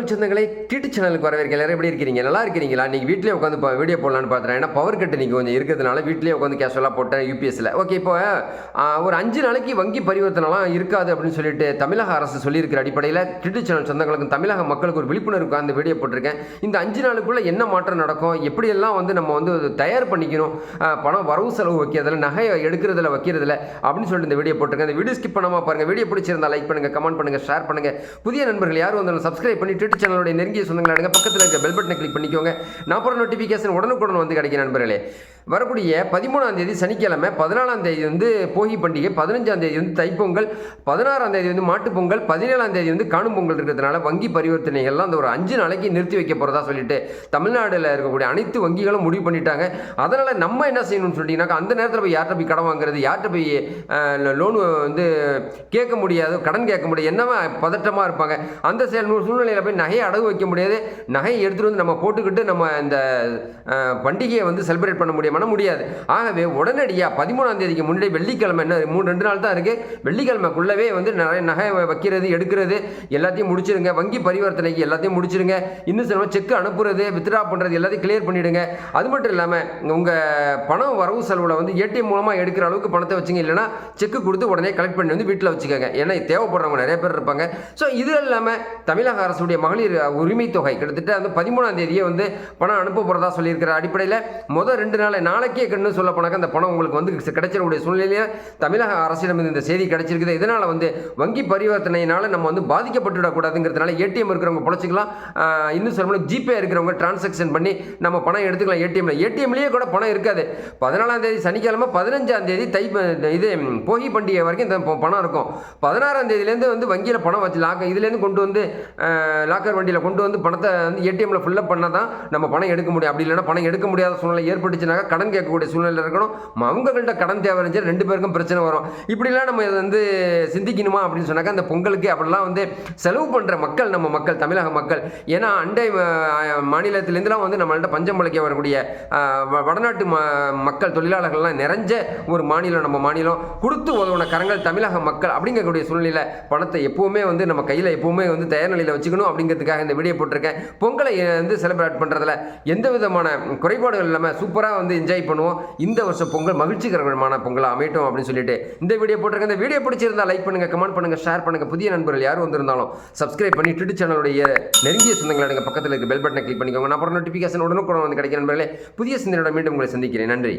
தமிழ் சொந்தங்களை டிடி சேனலுக்கு வரவேற்க எல்லாரும் எப்படி இருக்கிறீங்க நல்லா இருக்கிறீங்களா நீங்கள் வீட்டிலே உட்காந்து இப்போ வீடியோ போடலான்னு பார்த்துறேன் ஏன்னா பவர் கட்டு நீங்கள் கொஞ்சம் இருக்கிறதுனால வீட்டிலே உட்காந்து கேஷுவலாக போட்டேன் யூபிஎஸ்சில் ஓகே இப்போ ஒரு அஞ்சு நாளைக்கு வங்கி பரிவர்த்தனைலாம் இருக்காது அப்படின்னு சொல்லிட்டு தமிழக அரசு சொல்லியிருக்கிற அடிப்படையில் டிடி சேனல் சொந்தங்களுக்கும் தமிழக மக்களுக்கு ஒரு விழிப்புணர்வு அந்த வீடியோ போட்டிருக்கேன். இந்த அஞ்சு நாளுக்குள்ளே என்ன மாற்றம் நடக்கும்? எப்படியெல்லாம் வந்து நம்ம வந்து தயார் பண்ணிக்கணும்? பணம் வரவு செலவு வைக்கிறதுல நகையை எடுக்கிறதுல வைக்கிறதுல அப்படின்னு சொல்லிட்டு இந்த வீடியோ போட்டிருக்கேன். இந்த வீடியோ ஸ்கிப் பண்ணாமல் பாருங்கள் வீடியோ பிடிச்சிருந்தா லைக் பண்ணுங்கள் கமெண்ட் பண்ணுங்கள் ஷேர் பண்ணுங்கள் புதிய நண்பர்கள் யாரும் வந்தாலும் சப்ஸ்கிரைப் பண்ணிட்டு யூடியூப் சேனலுடைய நெருங்கிய சொந்தங்களாடுங்க பக்கத்தில் இருக்க பெல் பட்டனை கிளிக் பண்ணிக்கோங்க. நான் போகிற நோட்டிஃபிகேஷன் உடனுக்குடன் வந்து கிடைக்கும் நண்பர்களே. வரக்கூடிய பதிமூணாம் தேதி சனிக்கிழமை பதினாலாம் தேதி வந்து போகி பண்டிகை பதினஞ்சாம் தேதி வந்து தைப்பொங்கல் பதினாறாம் தேதி வந்து மாட்டுப்பொங்கல் பதினேழாம் தேதி வந்து காணும் பொங்கல் இருக்கிறதுனால வங்கி பரிவர்த்தனைகள்லாம் அந்த ஒரு அஞ்சு நாளைக்கு நிறுத்தி வைக்க போகிறதா சொல்லிட்டு தமிழ்நாட்டில் இருக்கக்கூடிய அனைத்து வங்கிகளும் முடிவு பண்ணிட்டாங்க. அதனால் நம்ம என்ன செய்யணும்னு சொல்லிட்டீங்கன்னாக்கா அந்த நேரத்தில் போய் யார்கிட்ட போய் கடன் வாங்குறது யார்கிட்ட போய் லோன் வந்து கேட்க முடியாது கடன் கேட்க முடியாது என்னவா பதட்டமாக இருப்பாங்க. அந்த செயல் சூழ்நிலையில் போய் நகையை அடகு வைக்க முடியாது. நகையை எடுத்துகிட்டு வந்து நம்ம போட்டுக்கிட்டு நம்ம இந்த பண்டிகையை வந்து செலிப்ரேட் பண்ண முடியுமானா முடியாது. ஆகவே உடனடியாக பதிமூணாம் தேதிக்கு முன்னாடி வெள்ளிக்கிழமை என்ன மூணு ரெண்டு நாள் தான் இருக்குது வெள்ளிக்கிழமைக்குள்ளவே வந்து நிறைய நகை வைக்கிறது எடுக்கிறது எல்லாத்தையும் முடிச்சிருங்க. வங்கி பரிவர்த்தனைக்கு எல்லாத்தையும் முடிச்சிருங்க. இன்னும் சில செக் அனுப்புறது வித்ட்ரா பண்ணுறது எல்லாத்தையும் கிளியர் பண்ணிவிடுங்க அது மட்டும் இல்லாமல் உங்கள் பணம் வரவு செலவில் வந்து ஏடிஎம் மூலமாக எடுக்கிற அளவுக்கு பணத்தை வச்சுங்க. இல்லைன்னா செக்கு கொடுத்து உடனே கலெக்ட் பண்ணி வந்து வீட்டில் வச்சுக்கோங்க. ஏன்னா தேவைப்படுறவங்க நிறைய பேர் இருப்பாங்க. ஸோ இது இல்லாமல் தமிழக அரசுடைய மகளிர் உரிமை தொகை கிட்டத்தட்ட வந்து பதிமூணாம் தேதியே வந்து பணம் அனுப்ப போகிறதா சொல்லியிருக்கிற அடிப்படையில் முதல் ரெண்டு நாள் நாளைக்கே கண்ணு சொல்ல போனாக்க அந்த பணம் உங்களுக்கு வந்து கிடைச்சிடக்கூடிய சூழ்நிலையிலே தமிழக அரசிடம் இந்த செய்தி கிடைச்சிருக்குது. இதனால் வந்து வங்கி பரிவர்த்தனையினால் நம்ம வந்து பாதிக்கப்பட்டுவிடக்கூடாதுங்கிறதுனால ஏடிஎம் இருக்கிறவங்க பொழைச்சிக்கலாம். இன்னும் சொல்லணும் ஜிபே இருக்கிறவங்க டிரான்சாக்ஷன் பண்ணி நம்ம பணம் எடுத்துக்கலாம் ஏடிஎம்ல. ஏடிஎம்லேயே கூட பணம் இருக்காது. பதினாலாம் தேதி சனிக்கிழமை பதினஞ்சாம் தேதி தை இது போகி பண்டிகை வரைக்கும் இந்த பணம் இருக்கும். பதினாறாம் தேதியிலேருந்து வந்து வங்கியில் பணம் வச்சு லாக்கர் இதுலேருந்து கொண்டு வந்து லாக்கர் வண்டியில் கொண்டு வந்து பணத்தை வந்து ஏடிஎம்ல ஃபில்லப் பண்ணால் தான் நம்ம பணம் எடுக்க முடியும். அப்படி இல்லைன்னா பணம் எடுக்க முடியாத சூழ்நிலை ஏற்பட்டுச்சுனாக்கா கடன் கேட்கக்கூடிய சூழ்நிலை இருக்கணும். அவங்கள்ட்ட கடன் தேவை இருந்துச்சு ரெண்டு பேருக்கும் பிரச்சனை வரும். இப்படிலாம் நம்ம இதை வந்து சிந்திக்கணுமா அப்படின்னு சொன்னாக்கா அந்த பொங்கலுக்கு அப்படிலாம் வந்து செலவு பண்ணுற மக்கள் நம்ம மக்கள் தமிழக மக்கள். ஏன்னா அண்டை மாநிலத்திலேருந்துலாம் வந்து நம்மள்ட்ட பஞ்சம் பிழைக்க வரக்கூடிய வ- வடநாட்டு ம மக்கள் தொழிலாளர்கள்லாம் நிறைஞ்ச ஒரு மாநிலம் நம்ம மாநிலம். கொடுத்து உதவுன கரங்கள் தமிழக மக்கள் அப்படிங்கக்கூடிய சூழ்நிலையில் பணத்தை எப்போவுமே வந்து நம்ம கையில் எப்போவுமே வந்து தயார் நிலையில் வச்சுக்கணும் அப்படிங்கிறதுக்காக இந்த வீடியோ போட்டிருக்கேன். பொங்கலை வந்து செலிப்ரேட் பண்ணுறதுல எந்த விதமான குறைபாடுகள் இல்லாமல் சூப்பராக வந்து என்ஜாய் பண்ணுவோம். இந்த வருஷம் பொங்கல் மகிழ்ச்சிகரமான பொங்கலாக அமையட்டும் அப்படின்னு சொல்லிட்டு இந்த வீடியோ போட்டிருக்க இந்த வீடியோ பிடிச்சிருந்தா லைக் பண்ணுங்க கமெண்ட் பண்ணுங்க ஷேர் பண்ணுங்க. புதிய நண்பர்கள் யாரும் வந்திருந்தாலும் சப்ஸ்கிரைப் பண்ணி ட்விட்டர் சேனலுடைய நெருங்கிய சொந்தங்கள் எடுங்க பக்கத்தில் இருக்க பெல் பட்டனை கிளிக் பண்ணிக்கோங்க. நான் அப்புறம் நோட்டிஃபிகேஷன் உடனுக்குடன் வந்து கிடைக்கிற நண்பர்களே. புதிய சிந்தனையோட மீண்டும் உங்களை சந்திக்கிறேன். நன்றி.